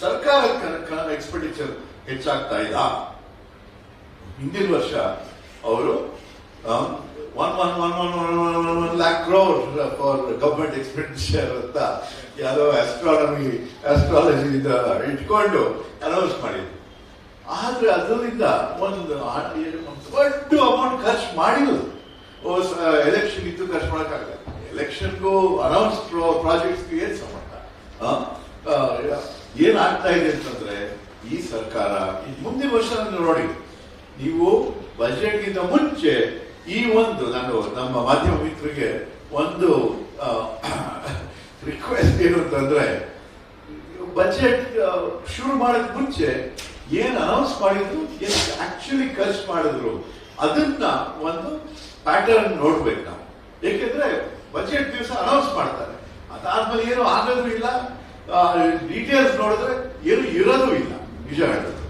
ಸರ್ಕಾರ ಎಕ್ಸ್ಪೆಂಡಿಚರ್ ಹೆಚ್ಚಾಗ್ತಾ ಇಲ್ಲ ಹಿಂದಿನ ವರ್ಷ ಅವರು one one one one one one lakh crore for government expenditure ಅಂತ ಯಾವುದೋ ಆಸ್ಟ್ರಾನಮಿ ಆಸ್ಟ್ರಾಲಜಿ ಇಟ್ಕೊಂಡು ಅನೌನ್ಸ್ ಮಾಡಿದ್ರು. ಆದ್ರೆ ಅದರಿಂದ ಒಂದು ದೊಡ್ಡ ಅಮೌಂಟ್ ಖರ್ಚು ಮಾಡಿಲ್ಲ ಎಲೆಕ್ಷನ್ ಇದ್ದು ಖರ್ಚು ಮಾಡೋಕ್ಕಾಗಲ್ಲ. ಎಲೆಕ್ಷನ್ಗೂ ಅನೌನ್ಸ್ ಪ್ರಾಜೆಕ್ಟ್ಸ್ ಏನ್ ಸಂಬಂಧ? ಏನಾಗ್ತಾ ಇದೆ ಅಂತಂದ್ರೆ, ಈ ಸರ್ಕಾರ ಮುಂದಿನ ವರ್ಷ ನೋಡಿ, ನೀವು ಬಜೆಟ್ಗಿಂತ ಮುಂಚೆ ಈ ಒಂದು ನಾನು ನಮ್ಮ ಮಾಧ್ಯಮ ಮಿತ್ರರಿಗೆ ಒಂದು ರಿಕ್ವೆಸ್ಟ್ ಏನು ಅಂತಂದ್ರೆ ಬಜೆಟ್ ಶುರು ಮಾಡೋದ್ ಮುಂಚೆ ಏನ್ ಅನೌನ್ಸ್ ಮಾಡಿದ್ರು ಎಷ್ಟು ಆಕ್ಚುಲಿ ಖರ್ಚು ಮಾಡಿದ್ರು, ಅದನ್ನ ಒಂದು ಪ್ಯಾಟರ್ನ್ ನೋಡ್ಬೇಕು ನಾವು. ಏಕೆಂದ್ರೆ ಬಜೆಟ್ ದಿವಸ ಅನೌನ್ಸ್ ಮಾಡ್ತಾರೆ. ಅದಾದ್ಮೇಲೆ ಏನು ಆಗೋದು ಇಲ್ಲ. ಡೀಟೇಲ್ಸ್ ನೋಡಿದ್ರೆ ಏನು ಇರೋದು ಇಲ್ಲ. ನಿಜ ಹೇಳೋದು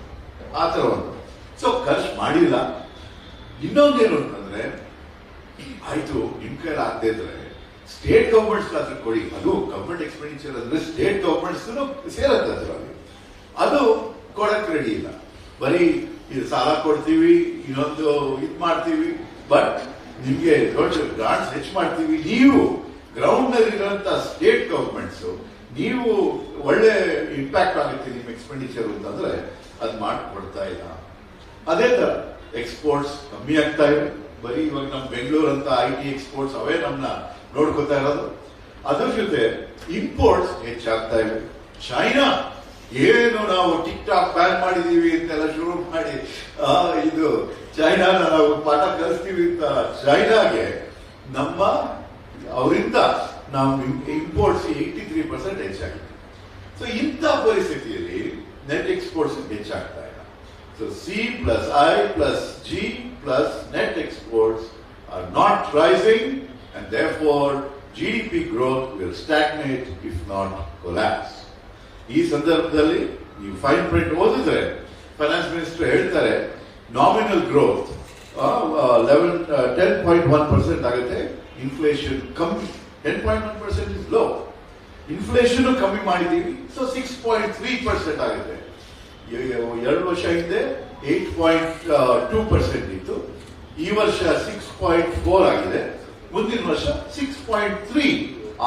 ಆ ಥರ ಒಂದು. ಸೊ ಖರ್ಚು ಮಾಡಿಲ್ಲ. ಇನ್ನೊಂದೇನು ಅಂತಂದ್ರೆ, ಆಯ್ತು, ನಿಮ್ ಕೈಲಿ ಆಗದೆ ಇದ್ರೆ ಸ್ಟೇಟ್ ಗವರ್ಮೆಂಟ್ಸ್ ಅದ್ರ ಕೊಡಿ. ಅದು ಗವರ್ಮೆಂಟ್ ಎಕ್ಸ್ಪೆಂಡಿಚರ್ ಅಂದ್ರೆ ಸ್ಟೇಟ್ ಗವರ್ಮೆಂಟ್ಸ್ ಸೇರತ್ತೆ ಅದ್ರಲ್ಲಿ. ಅದು ಕೊಡಕ್ ರೆಡಿ ಇಲ್ಲ. ಬರೀ ಇದು ಸಾಲ ಕೊಡ್ತೀವಿ, ಇನ್ನೊಂದು ಇದ್ ಮಾಡ್ತೀವಿ. ಬಟ್ ನಿಮ್ಗೆ ದೊಡ್ಡ ಗ್ರಾಂಟ್ಸ್ ಹೆಚ್ಚು ಮಾಡ್ತೀವಿ. ನೀವು ಗ್ರೌಂಡ್ನಲ್ಲಿ ಸ್ಟೇಟ್ ಗವರ್ಮೆಂಟ್ಸ್ ನೀವು ಒಳ್ಳೆ ಇಂಪ್ಯಾಕ್ಟ್ ಆಗುತ್ತೆ ನಿಮ್ಮ ಎಕ್ಸ್ಪೆಂಡಿಚರ್ ಅಂತಂದ್ರೆ ಅದು ಮಾಡ್ಕೊಡ್ತಾ ಇಲ್ಲ. ಅದೇ ತರ ಎಕ್ಸ್ಪೋರ್ಟ್ಸ್ ಕಮ್ಮಿ ಆಗ್ತಾ ಇವೆ ಬರೀ ಇವಾಗ ನಮ್ಮ ಬೆಂಗಳೂರು ಅಂತ ಐ ಟಿ ಎಕ್ಸ್ಪೋರ್ಟ್ಸ್ ಅವೇ ನಮ್ನ ನೋಡ್ಕೊತಾ ಇರೋದು. ಅದ್ರ ಜೊತೆ ಇಂಪೋರ್ಟ್ಸ್ ಹೆಚ್ಚಾಗ್ತಾ ಇವೆ ಚೈನಾ ಏನು ನಾವು ಟಿಕ್ ಟಾಕ್ ಬ್ಯಾನ್ ಮಾಡಿದೀವಿ ಅಂತೆಲ್ಲ ಶುರು ಮಾಡಿ ಇದು ಚೈನಾನ ನಾವು ಪಾಠ ಕಲಿಸ್ತೀವಿ ಅಂತ ಚೈನಾಗೆ ನಮ್ಮ ಅವರಿಂದ ನಾವು ಇಂಪೋರ್ಟ್ಸ್ ಏಯ್ಟಿ ತ್ರೀ ಪರ್ಸೆಂಟ್ ಹೆಚ್ಚಾಗಿದೆ. ಸೊ ಇಂಥ ಪರಿಸ್ಥಿತಿಯಲ್ಲಿ ನೆಟ್ ಎಕ್ಸ್ಪೋರ್ಟ್ಸ್ ಹೆಚ್ಚಾಗ್ತಾ ಇಲ್ಲ. So C plus I plus G plus net exports are not rising and their G D P growth will stagnate if not collapse ಈ ಸಂದರ್ಭದಲ್ಲಿ ನೀವು ಫೈನ್ ಪ್ರಿಂಟ್ ಓದಿದ್ರೆ finance minister ಹೇಳ್ತಾರೆ nominal growth eleven ten point one percent ಆಗುತ್ತೆ inflation ಕಮ್ಮಿ. Ten point one percent is low inflation ಕಮ್ಮಿ ಮಾಡಿದೀವಿ so six point three percent ಆಗಿದೆ. ಎರಡು ವರ್ಷ ಹಿಂದೆ ಏಟ್ ಪಾಯಿಂಟ್ ಟೂ ಪರ್ಸೆಂಟ್ ಇತ್ತು. ಈ ವರ್ಷ ಸಿಕ್ಸ್ ಪಾಯಿಂಟ್ ಫೋರ್ ಆಗಿದೆ. ಮುಂದಿನ ವರ್ಷ ಸಿಕ್ಸ್ ಪಾಯಿಂಟ್ ತ್ರೀ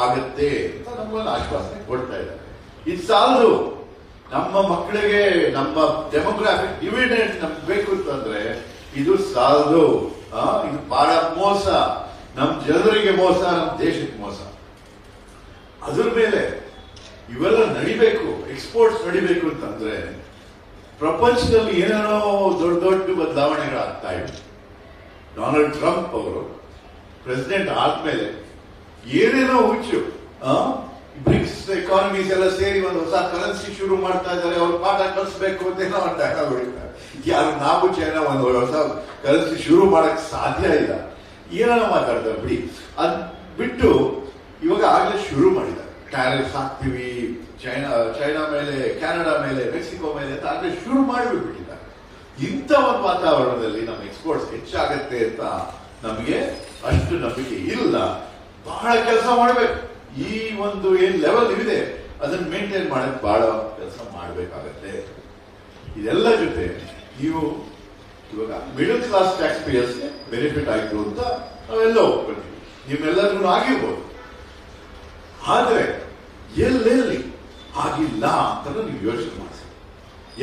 ಆಗುತ್ತೆ ಅಂತ ನಮ್ಮಲ್ಲಿ ಆಶ್ವಾಸನೆ ಕೊಡ್ತಾ ಇದ್ದಾರೆ ಇದು ಸಾಲದು ನಮ್ಮ ಮಕ್ಕಳಿಗೆ, ನಮ್ಮ ಡೆಮೋಗ್ರಾಫಿಕ್ ಡಿವಿಡೆಂಟ್ ನಮ್ಗೆ ಬೇಕು ಅಂತಂದ್ರೆ ಇದು ಸಾಲದು ಇದು ಬಹಳ ಮೋಸ. ನಮ್ಮ ಜನರಿಗೆ ಮೋಸ ನಮ್ಮ ದೇಶಕ್ಕೆ ಮೋಸ. ಅದ್ರ ಮೇಲೆ ಇವೆಲ್ಲ ನಡಿಬೇಕು ಎಕ್ಸ್ಪೋರ್ಟ್ಸ್ ನಡಿಬೇಕು ಅಂತಂದ್ರೆ ಪ್ರಪಂಚದಲ್ಲಿ ಏನೇನೋ ದೊಡ್ಡ ದೊಡ್ಡ ಬದಲಾವಣೆಗಳಾಗ್ತಾ ಇವೆ. ಡೊನಾಲ್ಡ್ ಟ್ರಂಪ್ ಅವರು, ಪ್ರೆಸಿಡೆಂಟ್ ಆದ್ಮೇಲೆ ಏನೇನೋ ಹುಚ್ಚು ಬ್ರಿಕ್ಸ್ ಎಕಾನಮೀಸ್ ಎಲ್ಲ ಸೇರಿ ಒಂದು ಹೊಸ ಕರೆನ್ಸಿ ಶುರು ಮಾಡ್ತಾ ಇದ್ದಾರೆ, ಅವ್ರು ಪಾಠ ಕಲಿಸ್ಬೇಕು ಅಂತ ಏನೋ ಅಂತ ಯಾರು, ನಾವು ಚೈನಾ ಒಂದು ಹೊಸ ಕರೆನ್ಸಿ ಶುರು ಮಾಡಕ್ ಸಾಧ್ಯ ಇಲ್ಲ. ಏನೋ ಮಾತಾಡ್ತಾರೆ ಬಿಡಿ. ಅದ್ ಬಿಟ್ಟು ಇವಾಗ ಆಗ್ಲೇ ಶುರು ಮಾಡಿದ್ದಾರೆ. ಟ್ಯಾರಿಫ್ ಹಾಕ್ತಿವಿ, ಚೈನಾ ಚೈನಾ ಮೇಲೆ, ಕೆನಡಾ ಮೇಲೆ, ಮೆಕ್ಸಿಕೋ ಮೇಲೆ ಅಂತ ಆಗ್ಲೇ ಶುರು ಮಾಡಿಬಿಟ್ಟಿದ್ದಾರೆ ಇಂಥ ಒಂದು ವಾತಾವರಣದಲ್ಲಿ ನಮ್ಮ ಎಕ್ಸ್ಪೋರ್ಟ್ಸ್ ಹೆಚ್ಚಾಗತ್ತೆ ಅಂತ ನಮಗೆ ಅಷ್ಟು ನಂಬಿಕೆ ಇಲ್ಲ. ಬಹಳ ಕೆಲಸ ಮಾಡಬೇಕು. ಈ ಒಂದು ಏನ್ ಲೆವೆಲ್ ಇದೆ ಅದನ್ನ ಮೇಂಟೈನ್ ಮಾಡಕ್ ಬಹಳ ಕೆಲಸ ಮಾಡಬೇಕಾಗತ್ತೆ. ಇದೆಲ್ಲ ಜೊತೆ ನೀವು ಇವಾಗ ಮಿಡಲ್ ಕ್ಲಾಸ್ ಟ್ಯಾಕ್ಸ್ ಪೇಯರ್ಸ್ಗೆ ಬೆನಿಫಿಟ್ ಆಯಿತು ಅಂತ ನಾವೆಲ್ಲ ಒಪ್ಕೊಳ್ತೀವಿ ನಿಮ್ಮೆಲ್ಲರಿಗೂ ಆಗಿರ್ಬೋದು. ಆದರೆ ಎಲ್ಲೆಲ್ಲಿ ಆಗಿಲ್ಲ ಅಂತ ನೀವು ಯೋಚನೆ ಮಾಡಿಸಿ.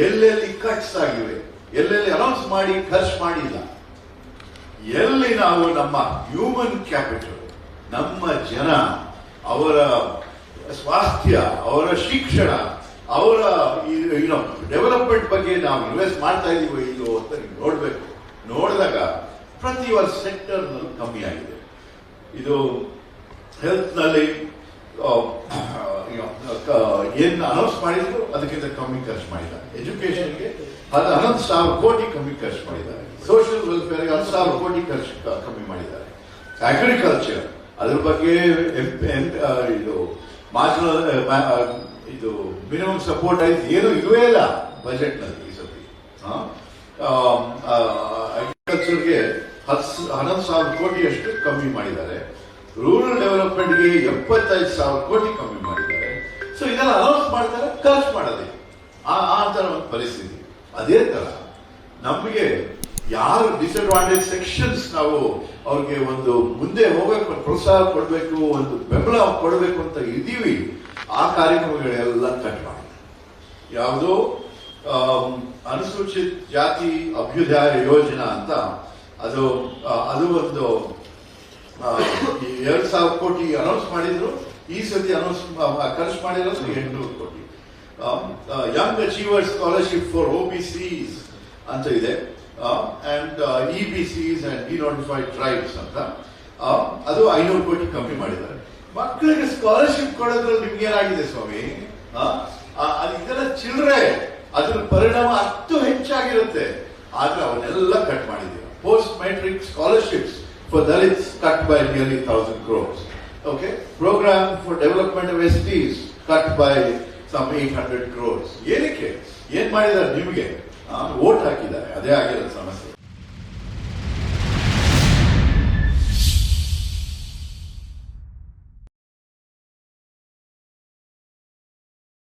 ಎಲ್ಲೆಲ್ಲಿ ಕಟ್ಸ್ ಆಗಿವೆ, ಎಲ್ಲೆಲ್ಲಿ ಅನೌನ್ಸ್ ಮಾಡಿ ಖರ್ಚು ಮಾಡಿಲ್ಲ ಎಲ್ಲಿ ನಾವು ನಮ್ಮ ಹ್ಯೂಮನ್ ಕ್ಯಾಪಿಟಲ್ ನಮ್ಮ ಜನ, ಅವರ ಸ್ವಾಸ್ಥ್ಯ, ಅವರ ಶಿಕ್ಷಣ ಅವರ ಏನೋ ಡೆವಲಪ್ಮೆಂಟ್ ಬಗ್ಗೆ ನಾವು ಇನ್ವೆಸ್ಟ್ ಮಾಡ್ತಾ ಇದೀವೋ ಇಲ್ಲೋ ಅಂತ ನೀವು ನೋಡ್ಬೇಕು. ನೋಡಿದಾಗ ಪ್ರತಿ ಒಂದು ಸೆಕ್ಟರ್ ಕಮ್ಮಿ ಆಗಿದೆ. ಇದು ಹೆಲ್ತ್ನಲ್ಲಿ ಆ, ಏನು, ಅನೌನ್ಸ್ ಮಾಡಿದ್ರು ಅದಕ್ಕಿಂತ ಕಮ್ಮಿ ಖರ್ಚು ಮಾಡಿದ್ದಾರೆ. ಎಜುಕೇಶನ್ಗೆ ಅದು ಹನ್ನೊಂದು ಸಾವಿರ ಕೋಟಿ ಕಮ್ಮಿ ಖರ್ಚು ಮಾಡಿದ್ದಾರೆ. ಸೋಷಿಯಲ್ ವೆಲ್ಫೇರ್ಗೆ ಹತ್ತು ಸಾವಿರ ಕೋಟಿ ಖರ್ಚು ಕಮ್ಮಿ ಮಾಡಿದ್ದಾರೆ. ಅಗ್ರಿಕಲ್ಚರ್ ಅದ್ರ ಬಗ್ಗೆ ಇದು ಮಾರ್ಜಿನಲ್ ಇದು ಮಿನಿಮಮ್ ಸಪೋರ್ಟ್ ಆಯ್ತು. ಏನು ಇಲ್ವೇ ಇಲ್ಲ ಬಜೆಟ್ನಲ್ಲಿ ಈ ಸತಿ. ಅಗ್ರಿಕಲ್ಚರ್ಗೆ ಹತ್ತು ಹನ್ನೊಂದು ಸಾವಿರ ಕೋಟಿಯಷ್ಟು ಕಮ್ಮಿ ಮಾಡಿದ್ದಾರೆ. ರೂರಲ್ ಡೆವಲಪ್ಮೆಂಟ್ಗೆ ಎಪ್ಪತ್ತೈದು ಸಾವಿರ ಕೋಟಿ ಕಮ್ಮಿ ಮಾಡಿದ್ದಾರೆ. ಸೊ ಇದೆಲ್ಲ ಅನೌನ್ಸ್ ಮಾಡ್ತಾರೆ, ಖರ್ಚು ಮಾಡೋದಿಲ್ಲ. ಆ ಆ ಥರ ಒಂದು ಪರಿಸ್ಥಿತಿ. ಅದೇ ತರ ನಮಗೆ ಯಾರು ಡಿಸ್ಅಡ್ವಾಂಟೇಜ್ ಸೆಕ್ಷನ್ಸ್ ನಾವು ಅವ್ರಿಗೆ ಒಂದು ಮುಂದೆ ಹೋಗಬೇಕು, ಪ್ರೋತ್ಸಾಹ ಕೊಡಬೇಕು, ಒಂದು ಬೆಂಬಲ ಕೊಡಬೇಕು ಅಂತ ಇದ್ದೀವಿ, ಆ ಕಾರ್ಯಕ್ರಮಗಳೆಲ್ಲ ಕಟ್ ಮಾಡಿ ಯಾವುದೋ ಅನುಸೂಚಿತ ಜಾತಿ ಅಭ್ಯುದಯ ಯೋಜನಾ ಅಂತ, ಅದು ಅದು ಒಂದು ಎರಡ್ ಸಾವಿರ ಕೋಟಿ ಅನೌನ್ಸ್ ಮಾಡಿದ್ರು, ಈ ಸತಿ ಅನೌನ್ಸ್ ಖರ್ಚು ಮಾಡಿರೋದು ಎಂಟುನೂರು ಕೋಟಿ. Young achiever scholarship for O B Cs ಅಂತ ಇದೆ. And E B Cs and denotified tribes ಅಂತ. ಅದು ಐನೂರು ಕೋಟಿ ಕಮ್ಮಿ ಮಾಡಿದ್ದಾರೆ. ಮಕ್ಕಳಿಗೆ ಸ್ಕಾಲರ್ಶಿಪ್ ಕೊಡೋದ್ರಲ್ಲಿ ನಿಮ್ಗೆ ಏನಾಗಿದೆ ಸ್ವಾಮಿ? ಅದು ಇದೆಲ್ಲ ಚಿಲ್ಲರೆ ಅದ್ರ ಪರಿಣಾಮ ಅಷ್ಟು ಹೆಚ್ಚಾಗಿರುತ್ತೆ. ಆದ್ರೆ ಅವನ್ನೆಲ್ಲ ಕಟ್ ಮಾಡಿದ್ದೀರಾ. Post matric scholarships for Dalits cut by nearly thousand crores okay program for development of S cut by some eight hundred crores ಏನಕ್ಕೆ? ಏನ್ ಮಾಡಿದ್ದಾರೆ ನಿಮಗೆ? ಓಟ್ ಹಾಕಿದ್ದಾರೆ. ಅದೇ ಆಗಿರೋದು ಸ್ವಾಮಿ